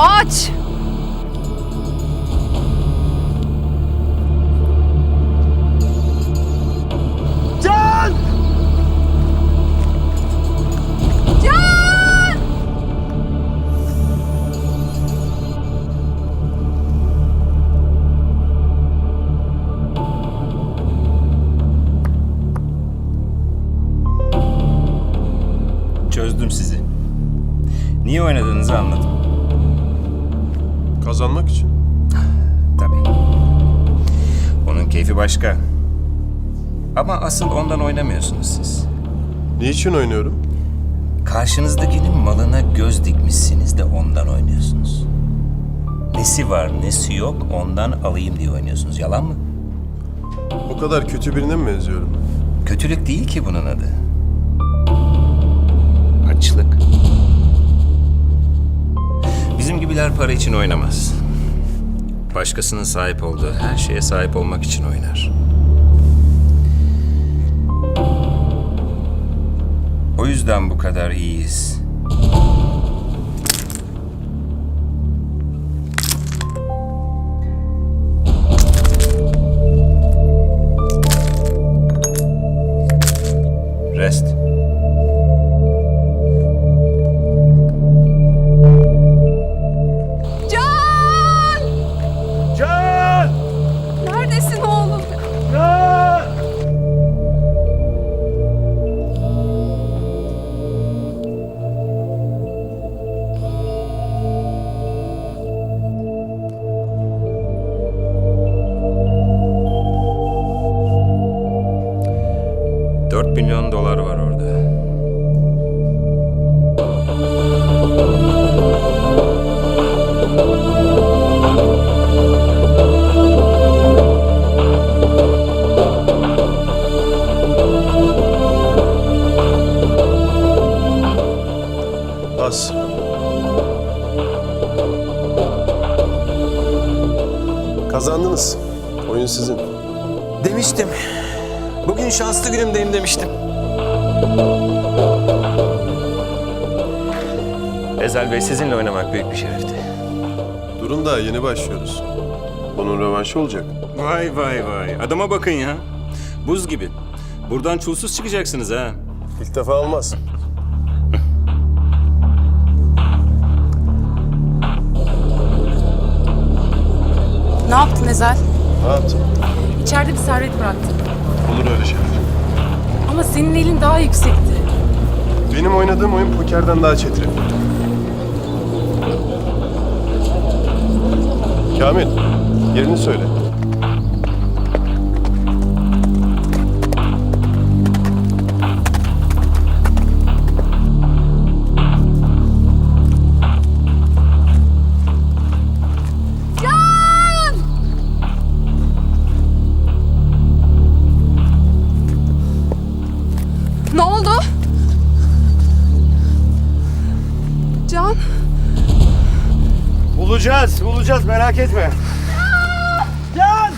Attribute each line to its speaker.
Speaker 1: Aç! Can! Can! Çözdüm sizi. Niye oynadığınızı anladım.
Speaker 2: Kazanmak için.
Speaker 1: Tabii. Onun keyfi başka. Ama asıl ondan oynamıyorsunuz siz.
Speaker 2: Niçin oynuyorum?
Speaker 1: Karşınızdakinin malına göz dikmişsiniz de ondan oynuyorsunuz. Nesi var, nesi yok ondan alayım diye oynuyorsunuz. Yalan mı?
Speaker 2: O kadar kötü birine mi benziyorum?
Speaker 1: Kötülük değil ki bunun adı. Açlık. Gibiler para için oynamaz. Başkasının sahip olduğu her şeye sahip olmak için oynar. O yüzden bu kadar iyiyiz. Rest. 4 milyon dolar var orada.
Speaker 2: Bas. Kazandınız. Oyun sizin.
Speaker 3: Demiştim. Bugün şanslı günümdeyim demiştim.
Speaker 1: Ezel Bey sizinle oynamak büyük bir şerefti.
Speaker 2: Durun daha yeni başlıyoruz. Bunun rövanşı olacak.
Speaker 1: Vay vay vay. Adama bakın ya. Buz gibi. Buradan çulsuz çıkacaksınız ha.
Speaker 2: İlk defa olmaz.
Speaker 4: Ne yaptın Ezel?
Speaker 2: Ne yaptın?
Speaker 4: İçeride bir servet bıraktın.
Speaker 2: Olur öyle şeyler.
Speaker 4: Ama senin elin daha yüksekti.
Speaker 2: Benim oynadığım oyun pokerden daha çetrefil. Kamil, yerini söyle.
Speaker 5: Bulacağız, bulacağız merak etme. Ya!